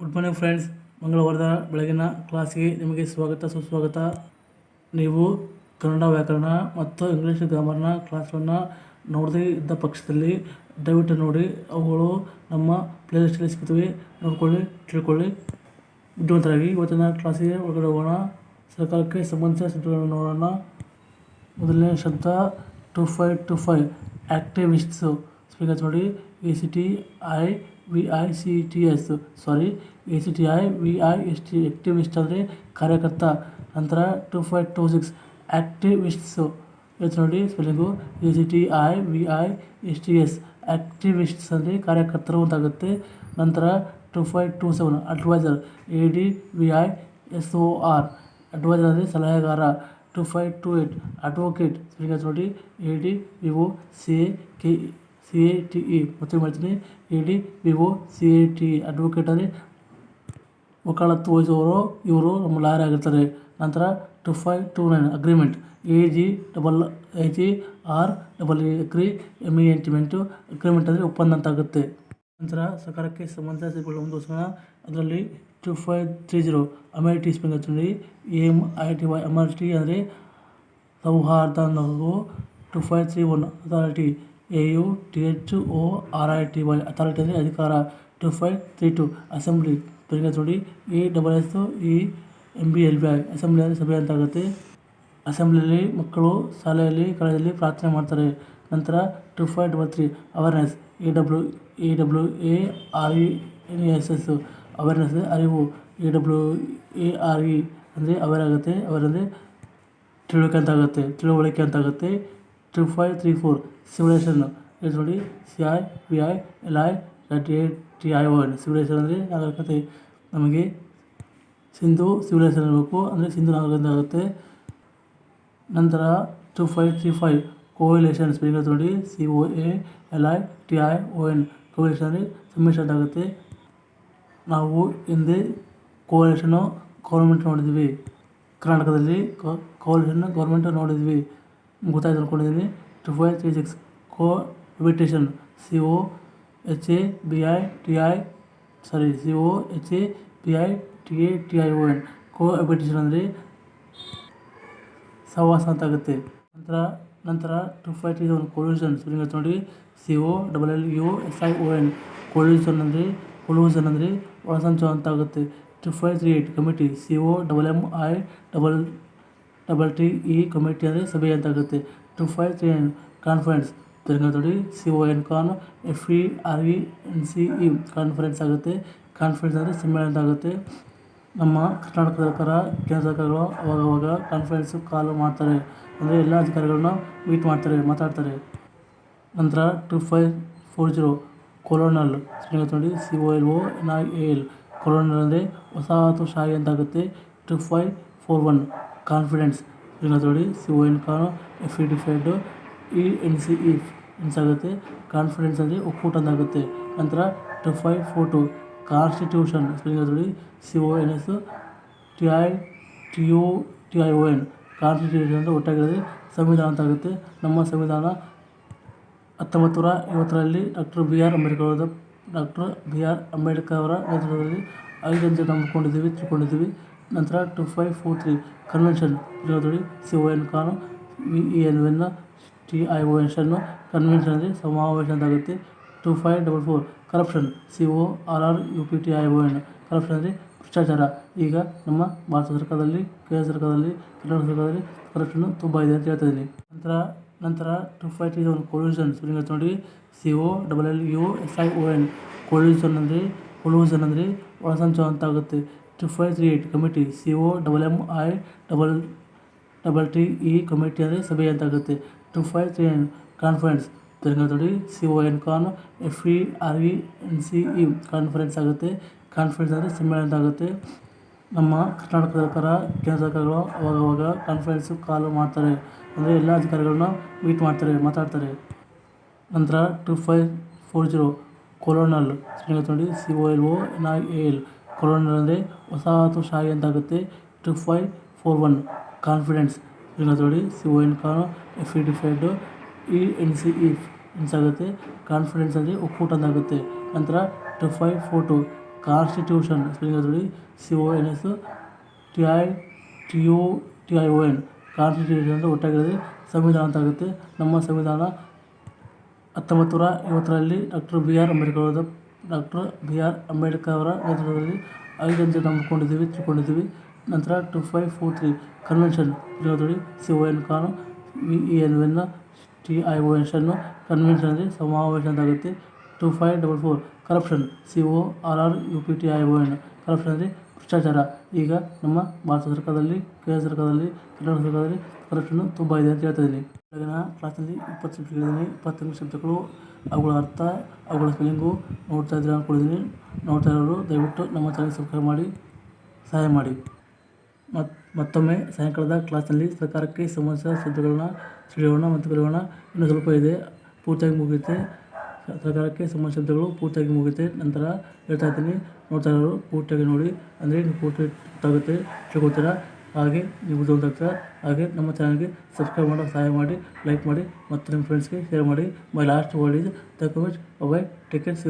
Good morning friends. ಮಂಗಳವಾರದ ಬೆಳಗಿನ ಕ್ಲಾಸಿಗೆ ನಿಮಗೆ ಸ್ವಾಗತ, ಸುಸ್ವಾಗತ. ನೀವು ಕನ್ನಡ ವ್ಯಾಕರಣ ಮತ್ತು ಇಂಗ್ಲೀಷ್ ಗ್ರಾಮರ್ನ ಕ್ಲಾಸ್ಗಳನ್ನು ನೋಡದೇ ಇದ್ದ ಪಕ್ಷದಲ್ಲಿ ದಯವಿಟ್ಟು ನೋಡಿ, ಅವುಗಳು ನಮ್ಮ ಪ್ಲೇಲಿಸ್ಟಲ್ಲಿ ಸಿಗ್ತವೆ ನೋಡ್ಕೊಳ್ಳಿ, ತಿಳ್ಕೊಳ್ಳಿ. ಬುದ್ಧಿವಂತರಾಗಿ ಇವತ್ತಿನ ಕ್ಲಾಸಿಗೆ ಒಳಗಡೆ ಹೋಗೋಣ. ಸರ್ಕಾರಕ್ಕೆ ಸಂಬಂಧಿಸಿದ ಶಬ್ದಗಳನ್ನು ನೋಡೋಣ. ಮೊದಲನೇ ಶಬ್ದ two five two five activists speaker ನೋಡಿ A C T I V I C T S sorry A C T I V I S T activist ಅಂದರೆ ಕಾರ್ಯಕರ್ತ ನಂತರ two five two six activists ಇವತ್ತು ನೋಡಿ spelling A C T I V I S T S activists ಅಂದರೆ ಕಾರ್ಯಕರ್ತರು ಅಂತಾಗುತ್ತೆ ನಂತರ two five two seven advisor A D V I S O R advisor ಅಂದರೆ ಸಲಹೆಗಾರ two five two eight advocate spelling ನೋಡಿ A D V O C A K C A T E ಮತ್ತೆ ಮಾಡ್ತೀನಿ. A D V O C A T E advocate ಅಂದರೆ ವಕಾಲತ್ತು ವಹಿಸುವವರು, ಇವರು ನಮ್ಮ ಲಾಯರ್ ಆಗಿರ್ತಾರೆ. ನಂತರ two five two nine agreement A G double A G R double A agree M E ಎಂಟಿಮೆಂಟು agreement ಅಂದರೆ ಒಪ್ಪಂದ ಅಂತ ಆಗುತ್ತೆ ನಂತರ ಸರ್ಕಾರಕ್ಕೆ ಸಂಬಂಧಿಸಿಕೊಳ್ಳುವ ಒಂದು ಸಹ ಅದರಲ್ಲಿ two five three zero amity spelling ಹಚ್ಚಿ M I T Y M R T ಅಂದರೆ ಸೌಹಾರ್ದ ಅನ್ನೋದು two five three one authority A U, T H, O, R I T Y authority ಅಂದರೆ ಅಧಿಕಾರ two five three two assembly ಪರಿಗಣಿಸಿ ನೋಡಿ A double S E M B L B I assembly ಅಂದರೆ ಸಭೆ ಅಂತ ಆಗುತ್ತೆ ಅಸೆಂಬ್ಲಿಯಲ್ಲಿ ಮಕ್ಕಳು ಶಾಲೆಯಲ್ಲಿ, ಕಾಲೇಜಲ್ಲಿ ಪ್ರಾರ್ಥನೆ ಮಾಡ್ತಾರೆ. ನಂತರ two five double three awareness A W A W A R E, N S S awareness ಅರಿವು, A W, A R E ಅಂದರೆ ಅವೇರ್ ಆಗುತ್ತೆ ಅವೇರ್ ಅಂದರೆ ತಿಳುವಳಿಕೆ ಅಂತ ಆಗುತ್ತೆ ತಿಳುವಳಿಕೆ ಅಂತ ಆಗುತ್ತೆ two five three four civilisation ಇದು ನೋಡಿ C I V I L I T A T I O N civilisation ಅಂದರೆ ನಾಗರಿಕತೆ. ನಮಗೆ ಸಿಂಧು ಸಿವಿಲೈಸೇಷನ್ ಇರಬೇಕು. ಅಂದರೆ ಸಿಂಧು ನಾಗರಿಕತೆ ಆಗುತ್ತೆ. ನಂತರ two five three five coalition spelling ನೋಡಿ C O A L I T I O N coalition ಅಂದರೆ ಸಮ್ಮಿಶ್ರಣ ಆಗುತ್ತೆ. ನಾವು ಹಿಂದೆ ಕೋವಿಲೇಷನು ಗೌರ್ಮೆಂಟ್ ನೋಡಿದ್ವಿ. ಕರ್ನಾಟಕದಲ್ಲಿ ಕೋವಿಲೇಷನ್ ಗೌರ್ಮೆಂಟ್ ನೋಡಿದ್ವಿ. ಗೊತ್ತಾಯ್ತು ಅಂದ್ಕೊಂಡಿದ್ದೀನಿ two five three six cohabitation C O H A B I T I sorry C O H A B I T A T I O N cohabitation ಅಂದರೆ ಸಹವಾಸ ಅಂತ ಆಗುತ್ತೆ. ನಂತರ ನಂತರ two five three one collusion spelling ನೋಡಿ. C O double L U S I O N collusion ಅಂದರೆ collusion ಅಂದರೆ, ಒಳಸಂಚು ಅಂತ ಆಗುತ್ತೆ. Two five three eight committee C O double M I double double T committee ಅಂದರೆ ಸಭೆ ಅಂತ ಆಗುತ್ತೆ. Two five three nine conference ತಿರ್ಗಾ C O N con F E R E N C E conference ಆಗುತ್ತೆ. Conference ಅಂದರೆ ಸಮ್ಮೇಳನ ಅಂತ ಆಗುತ್ತೆ. ನಮ್ಮ ಕರ್ನಾಟಕ ಸರ್ಕಾರ ಕೇಂದ್ರ ಸರ್ಕಾರಗಳು ಅವಾಗವಾಗ ಕಾನ್ಫರೆನ್ಸು ಕಾಲ್ ಮಾಡ್ತಾರೆ. ಅಂದರೆ ಎಲ್ಲ ಅಧಿಕಾರಿಗಳನ್ನ ಮೀಟ್ ಮಾಡ್ತಾರೆ, ಮಾತಾಡ್ತಾರೆ. ನಂತರ two five four zero colonial ನೋಡಿ C O L O N I A L colonial ಅಂದರೆ ವಸಾಹತುಶಾಹಿ ಅಂತ ಅಂತಾಗುತ್ತೆ two five four one confidence ಇದನ್ನು ನೋಡಿ C O N con F E defied E N C E ens ಆಗುತ್ತೆ confidence ಅಂದರೆ ಒಕ್ಕೂಟ ಅಂತ ಆಗುತ್ತೆ ನಂತರ two five two constitution spelling ನೋಡಿ? C O N S T I T U T I O N constitution ಅಂದರೆ ಒಟ್ಟಾಗಿರೋದು ಸಂವಿಧಾನ ಅಂತ ಆಗುತ್ತೆ. ನಮ್ಮ ಸಂವಿಧಾನ ಹತ್ತೊಂಬತ್ತು ನೂರ ಐವತ್ತರಲ್ಲಿ ಡಾಕ್ಟರ್ ಬಿ ಆರ್ ಅಂಬೇಡ್ಕರ್ ಅವರ ಡಾಕ್ಟರ್ ಬಿ ಆರ್ ಅಂಬೇಡ್ಕರ್ ಅವರ ನೇತೃತ್ವದಲ್ಲಿ ಐದು ಅಂತ ನಂಬ್ಕೊಂಡಿದ್ದೀವಿ ತಿಳ್ಕೊಂಡಿದ್ದೀವಿ. ನಂತರ two five four three convention ಇರೋದ್ರಲ್ಲಿ C O N con V E N N T I O N ಶನ್ನು convention ಅಂದರೆ ಸಮಾವೇಶ ಅಂತಾಗುತ್ತೆ two five double four corruption, C O R R, U P T I O N corruption ಅಂದರೆ ಭ್ರಷ್ಟಾಚಾರ. ಈಗ ನಮ್ಮ ಭಾರತ ಸರ್ಕಾರದಲ್ಲಿ, ಕೇಂದ್ರ ಸರ್ಕಾರದಲ್ಲಿ, ಕರ್ನಾಟಕ ಸರ್ಕಾರದಲ್ಲಿ ಕರಪ್ಷನ್ ತುಂಬ ಇದೆ ಅಂತ ಹೇಳ್ತಾ ಇದ್ದೀನಿ. ನಂತರ ನಂತರ two five three one collusion ನೋಡಿ. C O double L U S I O N collusion ಅಂದರೆ ಕೊಲ್ಯೂಷನ್ ಅಂದರೆ ಒಳಸಂಚು ಅಂತ ಆಗುತ್ತೆ. Two five three eight committee C O double M I double double T E committee ಅಂದರೆ ಸಭೆ ಅಂತ ಆಗುತ್ತೆ. ಟು ತ್ರೀ ನೈನ್ ಕಾನ್ಫರೆನ್ಸ್ ತೆಲಂಗಾಣದಲ್ಲಿ C O N con F E R E N C E conference ಆಗುತ್ತೆ. Conference ಅಂದರೆ ಸಮ್ಮೇಳನ ಅಂತ ಆಗುತ್ತೆ. ನಮ್ಮ ಕರ್ನಾಟಕ ಸರ್ಕಾರ ಕೇಂದ್ರ ಸರ್ಕಾರಗಳು ಅವಾಗವಾಗ ಕಾನ್ಫರೆನ್ಸು ಕಾಲು ಮಾಡ್ತಾರೆ. ಅಂದರೆ ಎಲ್ಲ ಅಧಿಕಾರಿಗಳನ್ನ ಮೀಟ್ ಮಾಡ್ತಾರೆ, ಮಾತಾಡ್ತಾರೆ. ನಂತರ two five four zero colonial C O L O N I A L colonial ಅಂದರೆ ವಸಾಹತುಶಾಹಿ ಅಂತಾಗುತ್ತೆ. Two five four one confidence spelling ನೋಡಿ C O N con F E defied E N C E ens ಆಗುತ್ತೆ. Confidence ಅಂದರೆ ಒಕ್ಕೂಟ ಅಂತಾಗುತ್ತೆ. ನಂತರ two five four two constitution spelling ಓದಿ C O N S T I T U T I O N constitution ಅಂದರೆ ಒಟ್ಟಾಗಿರೋದು ಸಂವಿಧಾನ ಅಂತ ಆಗುತ್ತೆ ನಮ್ಮ ಸಂವಿಧಾನ ಹತ್ತೊಂಬತ್ತು ನೂರ ಐವತ್ತರಲ್ಲಿ ಡಾಕ್ಟರ್ ಬಿ ಆರ್ ಅಂಬೇಡ್ಕರ್ ಅವರ ಡಾಕ್ಟರ್ ಬಿ ಆರ್ ಅಂಬೇಡ್ಕರ್ ಅವರ ನೇತೃತ್ವದಲ್ಲಿ ಐದು ಅಂತ ನಂಬಿಕೊಂಡಿದ್ದೀವಿ ತಿಳ್ಕೊಂಡಿದ್ದೀವಿ. ನಂತರ two five four three convention ಇರೋದ್ರಲ್ಲಿ C O N con, V E N N T I O N ಶನ್ನು convention ಸಮಾವೇಶ ಅಂತ ಆಗುತ್ತೆ two five double four corruption, C O R R, U P T I O N corruption ಭ್ರಷ್ಟಾಚಾರ. ಈಗ ನಮ್ಮ ಭಾರತ ಸರ್ಕಾರದಲ್ಲಿ, ಕೇಂದ್ರ ಸರ್ಕಾರದಲ್ಲಿ, ಕರ್ನಾಟಕ ಸರ್ಕಾರದಲ್ಲಿ ಕರಪ್ಷನ್ನು ತುಂಬ ಇದೆ ಅಂತ ಹೇಳ್ತಾ ಇದ್ದೀನಿ. ಬೆಳಗಿನ ಕ್ಲಾಸ್ನಲ್ಲಿ ಇಪ್ಪತ್ತು ಸಬ್ಜೆಕ್ಟ್ ಹೇಳಿದ್ದೀನಿ ಇಪ್ಪತ್ತೆಂಟು ಶಬ್ದಗಳು ಅವುಗಳ ಅರ್ಥ, ಅವುಗಳ ಸ್ಪೆಲ್ಲಿಂಗು ನೋಡ್ತಾ ಇದ್ದೀರಾ ಅಂದ್ಕೊಂಡಿದ್ದೀನಿ ನೋಡ್ತಾ ಇರೋರು ದಯವಿಟ್ಟು ನಮ್ಮ ಚಾನಲ್ ಸಬ್ಸ್ಕ್ರೈಬ್ ಮಾಡಿ, ಸಹಾಯ ಮಾಡಿ. ಮತ್ತು ಮತ್ತೊಮ್ಮೆ ಸಾಯಂಕಾಲದ ಕ್ಲಾಸ್ನಲ್ಲಿ ಸರ್ಕಾರಕ್ಕೆ ಸಂಬಂಧಿಸಿದ ಶಬ್ದಗಳನ್ನ ತಿಳಿಯೋಣ ಮತ್ತು ಕಲಿಯೋಣ. ಇನ್ನೂ ಸ್ವಲ್ಪ ಇದೆ, ಪೂರ್ತಿಯಾಗಿ ಮುಗಿಯುತ್ತೆ. ಸರ್ಕಾರಕ್ಕೆ ಸಂಬಂಧ ಶಬ್ದಗಳು ಪೂರ್ತಿಯಾಗಿ ಮುಗಿಯುತ್ತೆ. ನಂತರ ಹೇಳ್ತಾ ಇದ್ದೀನಿ, ನೋಡ್ತಾ ಇರೋರು ಪೂರ್ತಿಯಾಗಿ ನೋಡಿ. ಅಂದರೆ ಪೂರ್ತಿ ಗೊತ್ತಾಗುತ್ತೆ. ತಿಳ್ಕೊತೀರಾ ಹಾಗೆ ನೀವು ಹತ್ರ ಹಾಗೆ ನಮ್ಮ ಚಾನಲ್ಗೆ ಸಬ್ಸ್ಕ್ರೈಬ್ ಮಾಡೋ ಸಹಾಯ ಮಾಡಿ ಲೈಕ್ ಮಾಡಿ ಮತ್ತು ನಿಮ್ಮ ಫ್ರೆಂಡ್ಸ್ಗೆ ಶೇರ್ ಮಾಡಿ. My last word is the bye take care